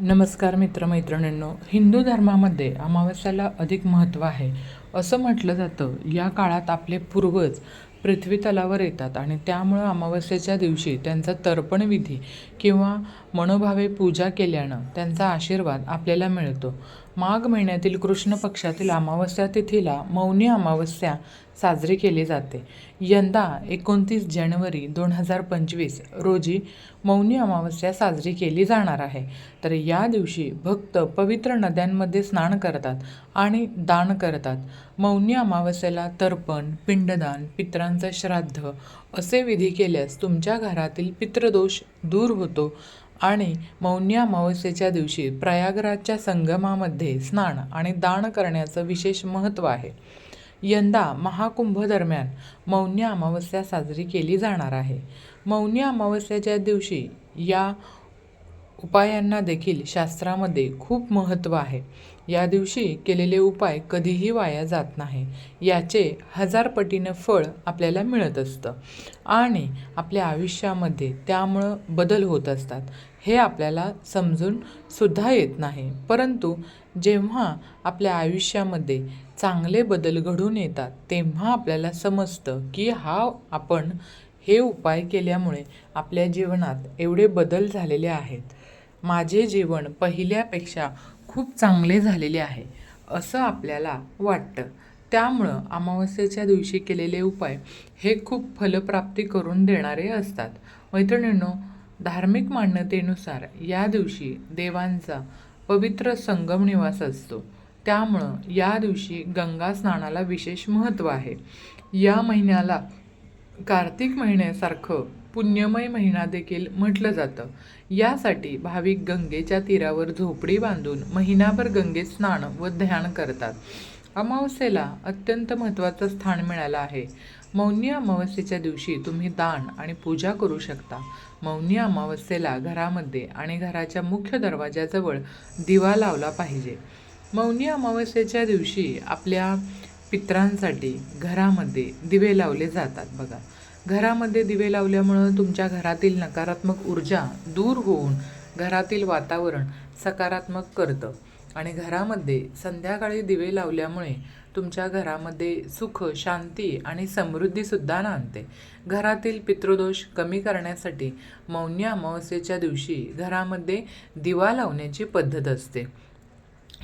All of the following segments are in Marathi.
नमस्कार मित्रमैत्रिणींनो हिंदू धर्मामध्ये अमावस्याला अधिक महत्त्व आहे. असं म्हटलं जातं या काळात आपले पूर्वज पृथ्वी तलावर येतात आणि त्यामुळं अमावस्येच्या दिवशी त्यांचा तर्पण विधी किंवा मनोभावे पूजा केल्यानं त्यांचा आशीर्वाद आपल्याला मिळतो. माघ महिन्यातील कृष्ण पक्षातील अमावस्या तिथीला मौनी अमावस्या साजरी केली जाते. यंदा एकोणतीस जानेवारी दोन हजार पंचवीस रोजी मौनी अमावस्या साजरी केली जाणार आहे. तर या दिवशी भक्त पवित्र नद्यांमध्ये स्नान करतात आणि दान करतात. मौनी अमावस्येला तर्पण पिंडदान पितरांचं श्राद्ध असे विधी केल्यास तुमच्या घरातील पितृदोष दूर होतो. आणि मौनी अमावस्येच्या दिवशी प्रयागराजच्या संगमामध्ये स्नान आणि दान करण्याचं विशेष महत्त्व आहे. यंदा महाकुंभदरम्यान मौनी अमावस्या साजरी केली जाणार आहे. मौनी अमावस्याच्या दिवशी या उपायांना देखील शास्त्रामध्ये खूप महत्त्व आहे. या दिवशी केलेले उपाय कधीही वाया जात नाही. याचे हजार पटीनं फळ आपल्याला मिळत असतं. आणि आपल्या आयुष्यामध्ये त्यामुळं बदल होत असतात. हे आपल्याला समजून सुद्धा येत नाही. परंतु जेव्हा आपल्या आयुष्यामध्ये चांगले बदल घडून येतात तेव्हा आपल्याला समजतं की हा आपण हे उपाय केल्यामुळे आपल्या जीवनात एवढे बदल झालेले आहेत. माझे जीवन पहिल्यापेक्षा खूप चांगले झालेले आहे असं आपल्याला वाटतं. त्यामुळं अमावस्येच्या दिवशी केलेले उपाय हे खूप फलप्राप्ती करून देणारे असतात. मैत्रिणींनो धार्मिक मान्यतेनुसार या दिवशी देवांचा पवित्र संगम निवास असतो. त्यामुळं या दिवशी गंगा स्नानाला विशेष महत्त्व आहे. या महिन्याला कार्तिक महिन्यासारखं पुण्यमय महिना देखील म्हटलं जातं. यासाठी भाविक गंगेच्या तीरावर झोपडी बांधून महिनाभर गंगेत स्नान व ध्यान करतात. अमावस्येला अत्यंत महत्त्वाचं स्थान मिळालं आहे. मौनी अमावस्येच्या दिवशी तुम्ही दान आणि पूजा करू शकता. मौनी अमावस्येला घरामध्ये आणि घराच्या मुख्य दरवाजाजवळ दिवा लावला पाहिजे. मौनी अमावस्येच्या दिवशी आपल्या पित्रांसाठी घरामध्ये दिवे लावले जातात बघा. घरामध्ये दिवे लावल्यामुळं तुमच्या घरातील नकारात्मक ऊर्जा दूर होऊन घरातील वातावरण सकारात्मक करतं. आणि घरामध्ये संध्याकाळी दिवे लावल्यामुळे तुमच्या घरामध्ये सुख शांती आणि समृद्धीसुद्धा नांदते. घरातील पितृदोष कमी करण्यासाठी मौन्य अमावस्येच्या दिवशी घरामध्ये दिवा लावण्याची पद्धत असते.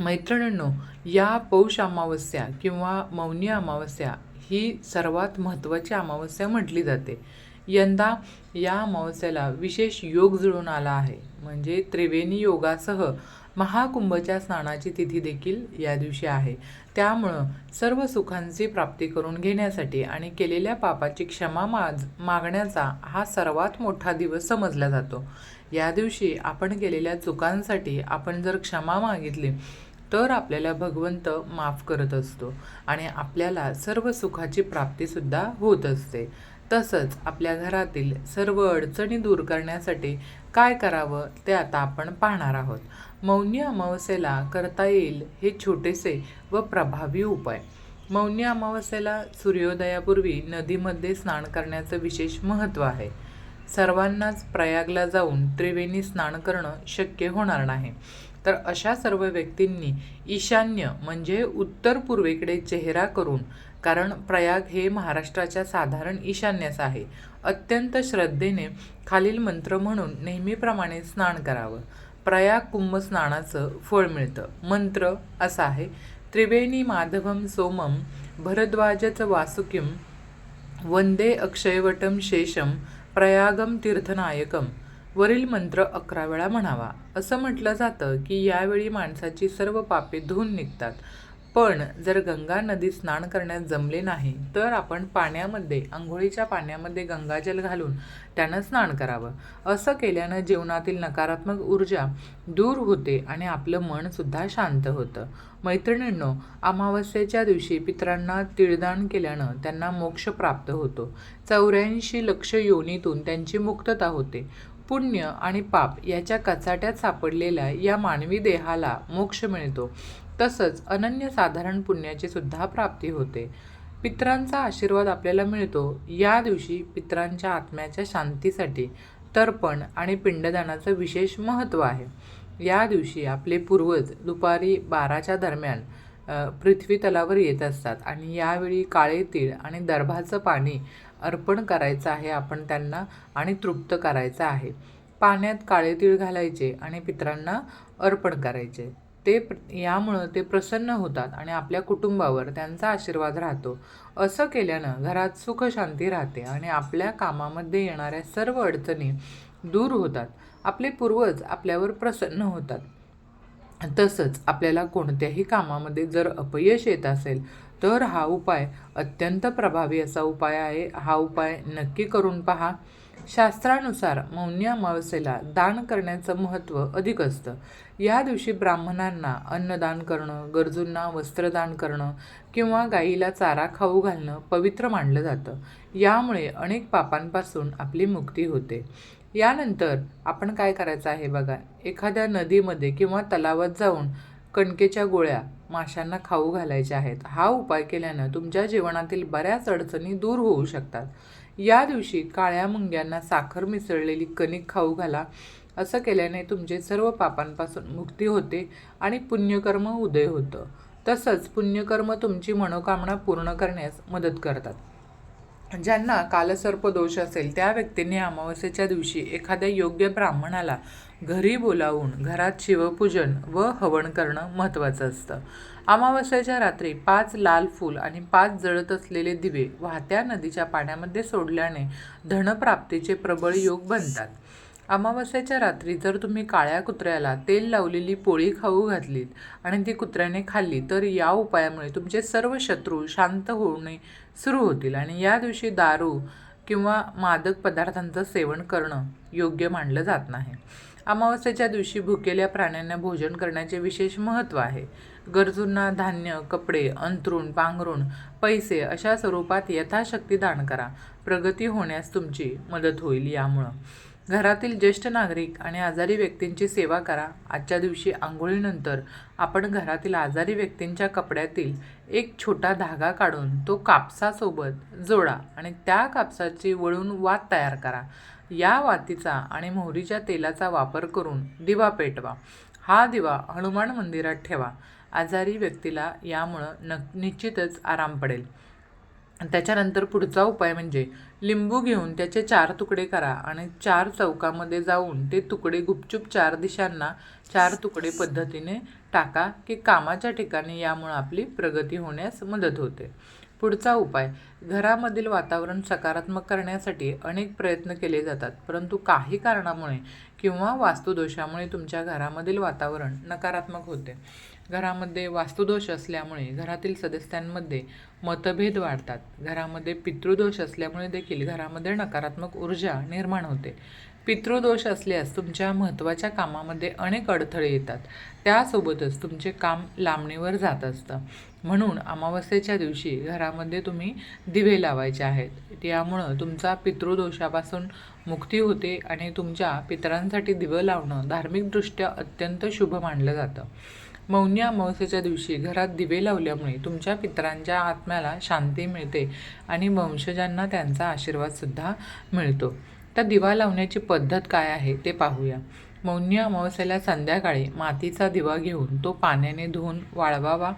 मैत्रिणींनो या पौष अमावस्या किंवा मौनी अमावस्या ही सर्वात महत्त्वाची अमावस्या म्हटली जाते. यंदा या अमावस्याला विशेष योग जुळून आला आहे. म्हणजे त्रिवेणी योगासह महाकुंभच्या स्नानाची तिथी देखील या दिवशी आहे. त्यामुळं सर्व सुखांची प्राप्ती करून घेण्यासाठी आणि केलेल्या पापाची क्षमा माज मागण्याचा हा सर्वात मोठा दिवस समजला जातो. या दिवशी आपण केलेल्या चुकांसाठी आपण जर क्षमा मागितली तर आपल्याला भगवंत माफ करत असतो आणि आपल्याला सर्व सुखाची प्राप्तीसुद्धा होत असते. तसंच आपल्या घरातील सर्व अडचणी दूर करण्यासाठी काय करावं ते आता आपण पाहणार आहोत. मौनी अमावस्येला करता येईल हे छोटेसे व प्रभावी उपाय. मौनी अमावस्येला सूर्योदयापूर्वी नदीमध्ये स्नान करण्याचं विशेष महत्त्व आहे. सर्वांनाच प्रयागला जाऊन त्रिवेणी स्नान करणं शक्य होणार नाही. तर अशा सर्व व्यक्तींनी ईशान्य म्हणजे उत्तर पूर्वेकडे चेहरा करून कारण प्रयाग हे महाराष्ट्राच्या साधारण ईशान्यास आहे अत्यंत श्रद्धेने खालील मंत्र म्हणून नेहमीप्रमाणे स्नान करावं. प्रयाग कुंभ स्नानाचं फळ मिळतं. मंत्र असा आहे त्रिवेणी माधवम सोमम भरद्वाजच वासुकिम वंदे अक्षयवटम शेषम प्रयागम तीर्थनायकम वरील मंत्र अकरा वेळा म्हणावा. असं म्हटलं जातं की यावेळी माणसाची सर्व पापे धुवून निघतात. पण जर गंगा नदीत स्नान करण्यात जमले नाही तर आपण पाण्यामध्ये आंघोळीच्या पाण्यामध्ये गंगाजल घालून त्यानं स्नान करावं. असं केल्यानं जीवनातील नकारात्मक ऊर्जा दूर होते आणि आपलं मनसुद्धा शांत होतं. मैत्रिणींनो अमावस्येच्या दिवशी पितरांना तिळदान केल्यानं त्यांना मोक्ष प्राप्त होतो. चौऱ्याऐंशी लक्ष योनीतून त्यांची मुक्तता होते. पुण्य आणि पाप याच्या कचाट्यात सापडलेल्या या मानवी देहाला मोक्ष मिळतो. तसंच अनन्यसाधारण पुण्याची सुद्धा प्राप्ती होते. पित्रांचा आशीर्वाद आपल्याला मिळतो. या दिवशी पित्रांच्या आत्म्याच्या शांतीसाठी तर्पण आणि पिंडदानाचं विशेष महत्त्व आहे. या दिवशी आपले पूर्वज दुपारी बाराच्या दरम्यान पृथ्वी तलावर येत असतात. आणि यावेळी काळे तीळ आणि दर्भाचं पाणी अर्पण करायचं आहे आपण त्यांना आणि तृप्त करायचं आहे. पाण्यात काळे तीळ घालायचे आणि पितरांना अर्पण करायचे. ते प्र- यामुळं ते प्रसन्न होतात आणि आपल्या कुटुंबावर त्यांचा आशीर्वाद राहतो. असं केल्यानं घरात सुख शांती राहते आणि आपल्या कामामध्ये येणाऱ्या सर्व अडचणी दूर होतात. आपले पूर्वज आपल्यावर प्रसन्न होतात. तसंच आपल्याला कोणत्याही कामामध्ये जर अपयश येत असेल तर हा उपाय अत्यंत प्रभावी असा उपाय आहे. हा उपाय नक्की करून पहा. शास्त्रानुसार मौनी अमावस्येला दान करण्याचं महत्त्व अधिक असतं. या दिवशी ब्राह्मणांना अन्नदान करणं गरजूंना वस्त्रदान करणं किंवा गाईला चारा खाऊ घालणं पवित्र मानलं जातं. यामुळे अनेक पापांपासून आपली मुक्ती होते. यानंतर आपण काय करायचं आहे बघा? एखाद्या नदीमध्ये किंवा तलावात जाऊन कणकेच्या गोळ्या माशांना खाऊ घालायच्या आहेत. हा उपाय केल्यानं तुमच्या जीवनातील बऱ्याच अडचणी दूर होऊ शकतात. या दिवशी काळ्या मुंग्यांना साखर मिसळलेली कणिक खाऊ घाला. असं केल्याने तुमचे सर्व पापांपासून मुक्ती होते आणि पुण्यकर्म उदय होतं. तसंच पुण्यकर्म तुमची मनोकामना पूर्ण करण्यास मदत करतात. म्हणजे ज्यांना कालसर्प दोष असेल त्या व्यक्तींनी अमावस्येच्या दिवशी एखाद्या योग्य ब्राह्मणाला घरी बोलावून घरात शिवपूजन व हवन करणं महत्त्वाचं असतं. अमावस्येच्या रात्री पाच लाल फूल आणि पाच जळत असलेले दिवे वाहत्या नदीच्या पाण्यामध्ये सोडल्याने धनप्राप्तीचे प्रबळ योग बनतात. अमावस्याच्या रात्री जर तुम्ही काळ्या कुत्र्याला तेल लावलेली पोळी खाऊ घातलीत आणि ती कुत्र्याने खाल्ली तर या उपायामुळे तुमचे सर्व शत्रू शांत होणे सुरू होतील आणि या दिवशी दारू किंवा मादक पदार्थांचं सेवन करणं योग्य मानलं जात नाही. अमावस्येच्या दिवशी भुकेल्या प्राण्यांना भोजन करण्याचे विशेष महत्त्व आहे. गरजूंना धान्य कपडे अंथरूण पांघरूण पैसे अशा स्वरूपात यथाशक्ती दान करा. प्रगती होण्यास तुमची मदत होईल यामुळं. घरातील ज्येष्ठ नागरिक आणि आजारी व्यक्तींची सेवा करा. आजच्या दिवशी आंघोळीनंतर आपण घरातील आजारी व्यक्तींच्या कपड्यातील एक छोटा धागा काढून तो कापसासोबत जोडा आणि त्या कापसाची वळून वात तयार करा. या वातीचा आणि मोहरीच्या तेलाचा वापर करून दिवा पेटवा. हा दिवा हनुमान मंदिरात ठेवा. आजारी व्यक्तीला यामुळं न निश्चितच आराम पडेल. त्याच्यानंतर पुढचा उपाय म्हणजे लिंबू घेऊन त्याचे चार तुकडे करा आणि चार चौकामध्ये जाऊन ते तुकडे गुपचूप चार दिशांना चार तुकडे पद्धतीने टाका की कामाच्या ठिकाणी यामुळं आपली प्रगती होण्यास मदत होते. पुढचा उपाय घरामधील वातावरण सकारात्मक करण्यासाठी अनेक प्रयत्न केले जातात परंतु काही कारणामुळे किंवा वास्तुदोषामुळे तुमच्या घरामधील वातावरण नकारात्मक होते. घरामध्ये वास्तुदोष असल्यामुळे घरातील सदस्यांमध्ये मतभेद वाढतात. घरामध्ये पितृदोष असल्यामुळे देखील घरामध्ये नकारात्मक ऊर्जा निर्माण होते. पितृदोष असल्यास तुमच्या महत्त्वाच्या कामामध्ये अनेक अडथळे येतात. त्यासोबतच तुमचे काम लांबणीवर जात असतं. म्हणून अमावस्येच्या दिवशी घरामध्ये तुम्ही दिवे लावायचे आहेत. यामुळं तुमचा पितृदोषापासून मुक्ती होते आणि तुमच्या पितरांसाठी दिवं लावणं धार्मिकदृष्ट्या अत्यंत शुभ मानलं जातं. मौनी अमावस्येच्या दिवशी घरात दिवे लावल्यामुळे तुमच्या पितरांच्या आत्म्याला शांती मिळते आणि वंशजांना त्यांचा आशीर्वादसुद्धा मिळतो. तर दिवा लावण्याची पद्धत काय आहे ते पाहूया. मौन्य अमावस्येला संध्याकाळी मातीचा दिवा घेऊन तो पाण्याने धुवून वाळवावा.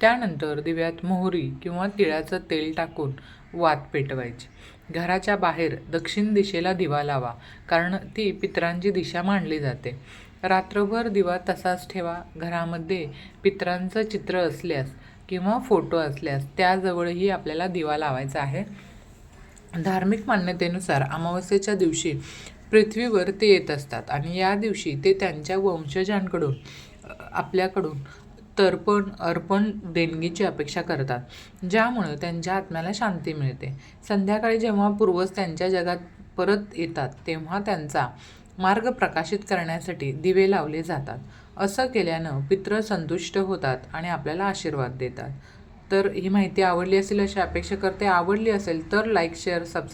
त्यानंतर दिव्यात मोहरी किंवा तिळाचं तेल टाकून वात पेटवायची. घराच्या बाहेर दक्षिण दिशेला दिवा लावा कारण ती पितरांची दिशा मानली जाते. रात्रभर दिवा तसाच ठेवा घरामध्ये पितरांचं चित्र असल्यास किंवा फोटो असल्यास त्याजवळही आपल्याला दिवा लावायचा आहे. धार्मिक मान्यतेनुसार अमावस्येच्या दिवशी पृथ्वीवर ते येत असतात आणि या दिवशी ते त्यांच्या वंशजांकडून आपल्याकडून तर्पण अर्पण देणगीची अपेक्षा करतात ज्यामुळं त्यांच्या आत्म्याला शांती मिळते. संध्याकाळी जेव्हा पूर्वज त्यांच्या जगात परत येतात तेव्हा त्यांचा मार्ग प्रकाशित करण्यासाठी दिवे लावले जातात. असं केल्यानं पित्र संतुष्ट होतात आणि आपल्याला आशीर्वाद देतात. तर ही माहिती आवडली असेल अशी अपेक्षा करते. आवडली असेल तर लाईक शेअर सबस्क्राईब